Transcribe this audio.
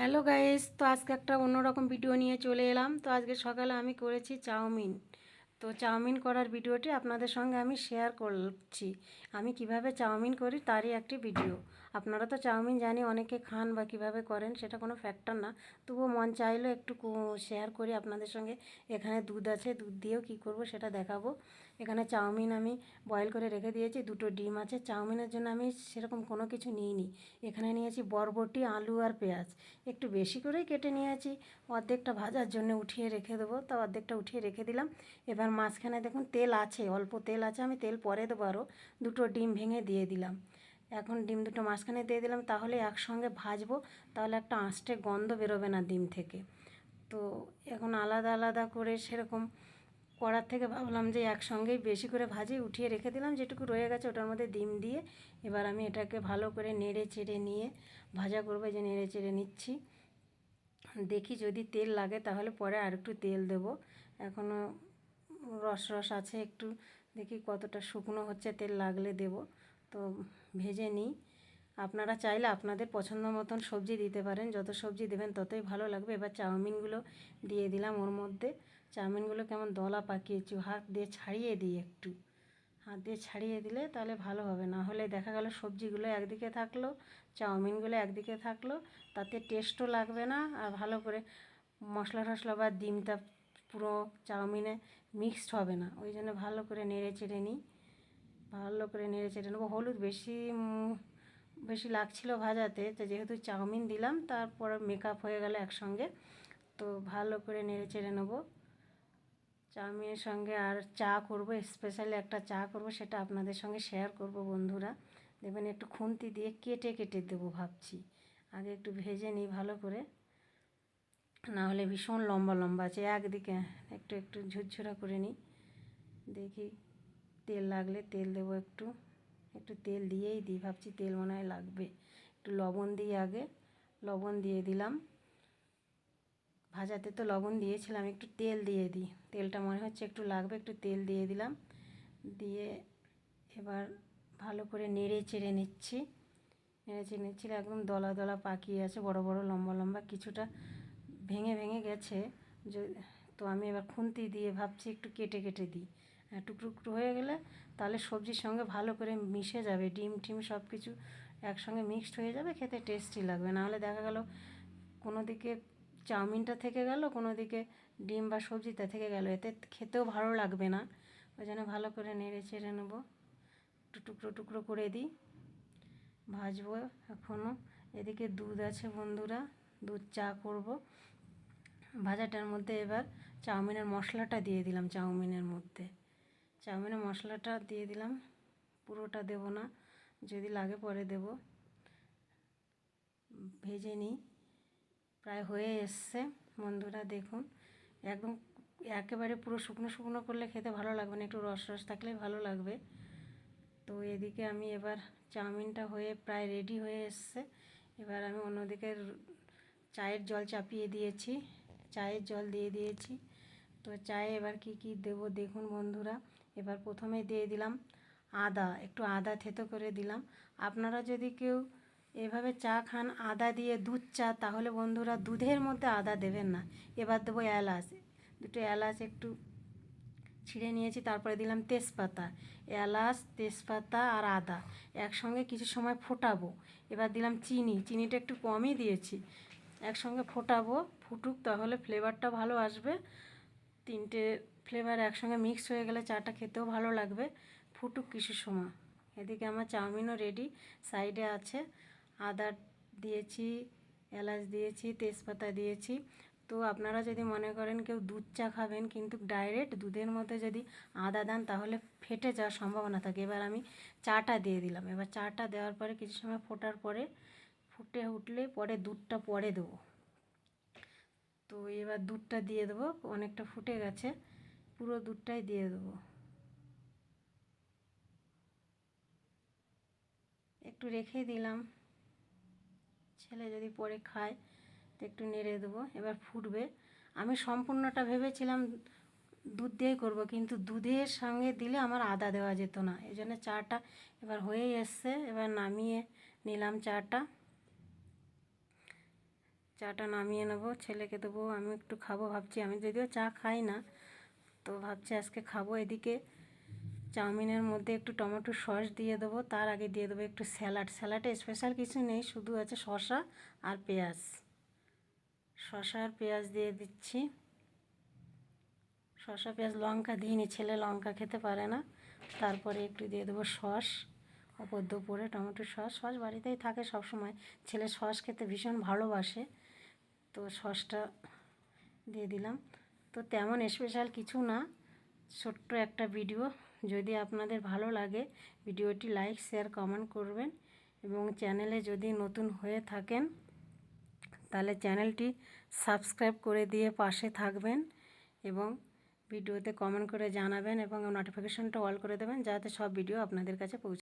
Hello guys, তো আজকে একটা অন্যরকম ভিডিও নিয়ে চলে এলাম। তো আজকে সকালে আমি করেছি চাউমিন। তো চাউমিন করার ভিডিওটি আপনাদের সঙ্গে আমি শেয়ার করছি। আমি কীভাবে চাউমিন করি তারই একটি ভিডিও। আপনারা তো চাউমিন জানি অনেকে খান বা কীভাবে করেন, সেটা কোনো ফ্যাক্টর না। তবুও মন চাইলো একটু শেয়ার করি আপনাদের সঙ্গে। এখানে দুধ আছে, দুধ দিয়েও কি করব সেটা দেখাবো। এখানে চাউমিন আমি বয়েল করে রেখে দিয়েছি, দুটো ডিম আছে, চাউমিনের জন্য আমি সেরকম কোনো কিছু নিইনি। এখানে নিয়েছি বরবটি, আলু আর পেঁয়াজ। একটু বেশি করেই কেটে নিয়েছি, অর্ধেকটা ভাজার জন্য উঠিয়ে রেখে দেবো, তা অর্ধেকটা উঠিয়ে রেখে দিলাম। এবার মাঝখানে দেখুন তেল আছে, অল্প তেল আছে, আমি তেল পরে দেবো আরও দুটো ডিম ভেঙে দিয়ে দিলাম। এখন ডিম দুটো মাঝখানে দিয়ে দিলাম, তাহলে একসঙ্গে ভাজবো, তাহলে একটা আঁশটে গন্ধ বেরোবে না ডিম থেকে। তো এখন আলাদা আলাদা করে সেরকম করার থেকে ভাবলাম যে একসঙ্গেই বেশি করে ভাজি উঠিয়ে রেখে দিলাম, যেটুকু রয়ে গেছে ওটার মধ্যে ডিম দিয়ে এবার আমি এটাকে ভালো করে নেড়ে চেড়ে নিয়ে ভাজা করব যে নেড়ে চেড়ে নিচ্ছি। দেখি যদি তেল লাগে তাহলে পরে আর একটু তেল দেব। এখনও রস রস আছে একটু, দেখি কতটা শুকনো হচ্ছে তেল লাগলে দেব। তো ভেজে নিই। আপনারা চাইলে আপনাদের পছন্দ মতন সবজি দিতে পারেন। যত সবজি দেবেন ততই ভালো লাগবে। এবার চাউমিনগুলো দিয়ে দিলাম ওর মধ্যে। চাউমিনগুলো কেমন দলা পাকিয়েছি হাত দিয়ে ছাড়িয়ে দিই একটু। হাত দিয়ে ছাড়িয়ে দিলে তাহলে ভালো হবে। না হলে দেখা গেল সবজিগুলো একদিকে থাকল, চাউমিনগুলো একদিকে থাকল। তাতে টেস্টও লাগবে না। আর ভালো করে মশলা টশলা বা ডিমটা পুরো চাউমিনে মিক্সড হবে না। ওই জন্য ভালো করে নেড়ে চেড়ে নিই। ভালো করে নেড়ে চেড়ে নেব। হলুদ বেশি বেশি লাগছিল ভাজাতে, তো যেহেতু চাউমিন দিলাম, তারপর মেকআপ হয়ে গেল একসঙ্গে। তো ভালো করে নেড়ে চেড়ে নেব। চাউমিনের সঙ্গে আর চা করব স্পেশালি একটা চা করব, সেটা আপনাদের সঙ্গে শেয়ার করব বন্ধুরা। দেখবেন একটু খুন্তি দিয়ে কেটে কেটে দেবো ভাবছি। আগে একটু ভেজে নিই ভালো করে। না হলে ভীষণ লম্বা লম্বা আছে। একদিকে একটু একটু ঝুরঝুরা করে নিই। দেখি তেল লাগলে তেল দেবো একটু। একটু তেল দিয়েই দিই, ভাবছি তেল মনে হয় লাগবে। একটু লবণ দিই আগে, লবণ দিয়ে দিলাম। ভাজাতে তো লবণ দিয়েছিলাম, একটু তেল দিয়ে দিই। তেলটা মনে হচ্ছে একটু লাগবে, একটু তেল দিয়ে দিলাম। দিয়ে এবার ভালো করে নেড়ে চেড়ে নিচ্ছি। নেড়ে চেড়ে নিচ্ছি, একদম দলা দলা পাকিয়ে আছে, বড় বড়, লম্বা লম্বা, কিছুটা ভেঙে ভেঙে গেছে। তো আমি এবার খুন্তি দিয়ে ভাবছি একটু কেটে কেটে দিই। টুকরো টুকরো হয়ে গেলে তাহলে সবজির সঙ্গে ভালো করে মিশে যাবে, ডিম টিম সব কিছু একসঙ্গে মিক্সড হয়ে যাবে, খেতে টেস্টি লাগবে। নাহলে দেখা গেল কোনো দিকে চাউমিনটা থেকে গেল, কোনো দিকে ডিম বা সবজিটা থেকে গেল। এতে খেতেও ভালো লাগবে না। ওই জন্য ভালো করে নেড়ে চেড়ে নেব। একটু টুকরো টুকরো করে দিই। ভাজবো এখনও এদিকে দুধ আছে বন্ধুরা, দুধ চা করব। ভাজাটার মধ্যে এবার চাউমিনের মশলাটা দিয়ে দিলাম চাউমিনের মধ্যে। চাউমিনের মশলাটা দিয়ে দিলাম। পুরোটা দেব না, যদি লাগে পরে দেব। ভেজে নিই। প্রায় হয়ে এসছে। বন্ধুরা দেখুন, একদম একেবারে পুরো শুকনো শুকনো করলে খেতে ভালো লাগবে না, একটু রস রস থাকলে ভালো লাগবে। তো এদিকে আমি এবার চাউমিনটা হয়ে প্রায় রেডি হয়ে এসছে। এবার আমি অন্যদিকে চায়ের জল চাপিয়ে দিয়েছি। চায়ের জল দিয়ে দিয়েছি। তো চায়ে এবার কি কি দেব দেখুন বন্ধুরা। এবার প্রথমে দিয়ে দিলাম আদা, একটু আদা থেতো করে দিলাম। আপনারা যদি কেউ এভাবে চা খান, আদা দিয়ে দুধ চা, তাহলে বন্ধুরা দুধের মধ্যে আদা দেবেন না। এবার দেবো এলাচ। দুটো এলাচ একটু ছিঁড়ে নিয়েছি, তারপরে দিলাম তেজপাতা। এলাচ, তেজপাতা আর আদা একসঙ্গে কিছু সময় ফোটাবো। এবার দিলাম চিনি। চিনিটা একটু কমই দিয়েছি। একসঙ্গে ফোটাবো, ফুটুক, তাহলে ফ্লেভারটা ভালো আসবে। তিনটে ফ্লেভার একসঙ্গে মিক্স হয়ে গেলে চাটা খেতেও ভালো লাগবে। ফুটুক কিছু সময়। এদিকে আমার চাউমিনও রেডি সাইডে আছে। আদা দিয়েছি, এলাচ দিয়েছি, তেজপাতা দিয়েছি। তো আপনারা যদি মনে করেন কেউ দুধ চা খাবেন কিন্তু ডাইরেক্ট দুধের মধ্যে যদি আদা দেন তাহলে ফেটে যাওয়ার সম্ভাবনা থাকে। এবার আমি চাটা দিয়ে দিলাম। এবার চাটা দেওয়ার পরে কিছু সময় ফোটার পরে, ফুটে উঠলে পরে দুধটা পরে দেবো। তো এবার দুধটা দিয়ে দেবো, অনেকটা ফুটে গেছে, পুরো দুধটাই দিয়ে দেবো। একটু রেখে দিলাম। ছেলে যদি পরে খায়, তো একটু নেড়ে দেবো, এবার ফুটবে। আমি সম্পূর্ণটা ভেবেছিলাম দুধ দিয়েই করব, কিন্তু দুধের সঙ্গে দিলে আমার আদা দেওয়া যেত না। এই জন্য চাটা এবার হয়েই এসছে, এবার নামিয়ে নিলাম চাটা। চাটা নামিয়ে নেব, ছেলেকে দেবো আমি একটু খাব ভাবছি। আমি যদিও চা খাই না, তো ভাবছি আজকে খাব এদিকে। চাউমিনের মধ্যে একটু টমেটো সস দিয়ে দেবো, তার আগে দিয়ে দেবো একটু স্যালাড। স্যালাডে স্পেশাল কিছু নেই, শুধু আছে শসা আর পেঁয়াজ। শসা আর পেঁয়াজ দিয়ে দিচ্ছি। শসা, পেঁয়াজ, লঙ্কা দিইনি, ছেলে লঙ্কা খেতে পারে না। তারপরে একটু দিয়ে দেবো সস, ওপর দুপুরে টমেটো সস। সস বাড়িতেই থাকে সব সময় ছেলে সস খেতে ভীষণ ভালোবাসে। তো সসটা দিয়ে দিলাম। তো তেমন স্পেশাল কিছু না, ছোট্ট একটা ভিডিও যদি আপনাদের ভালো লাগে, ভিডিওটি লাইক শেয়ার কমেন্ট করবেন এবং চ্যানেলে যদি নতুন হয়ে থাকেন, তাহলে চ্যানেলটি সাবস্ক্রাইব করে দিয়ে পাশে থাকবেন এবং ভিডিওতে কমেন্ট করে জানাবেন এবং নোটিফিকেশনটা অল করে দেবেন, যাতে সব ভিডিও আপনাদের কাছে পৌঁছে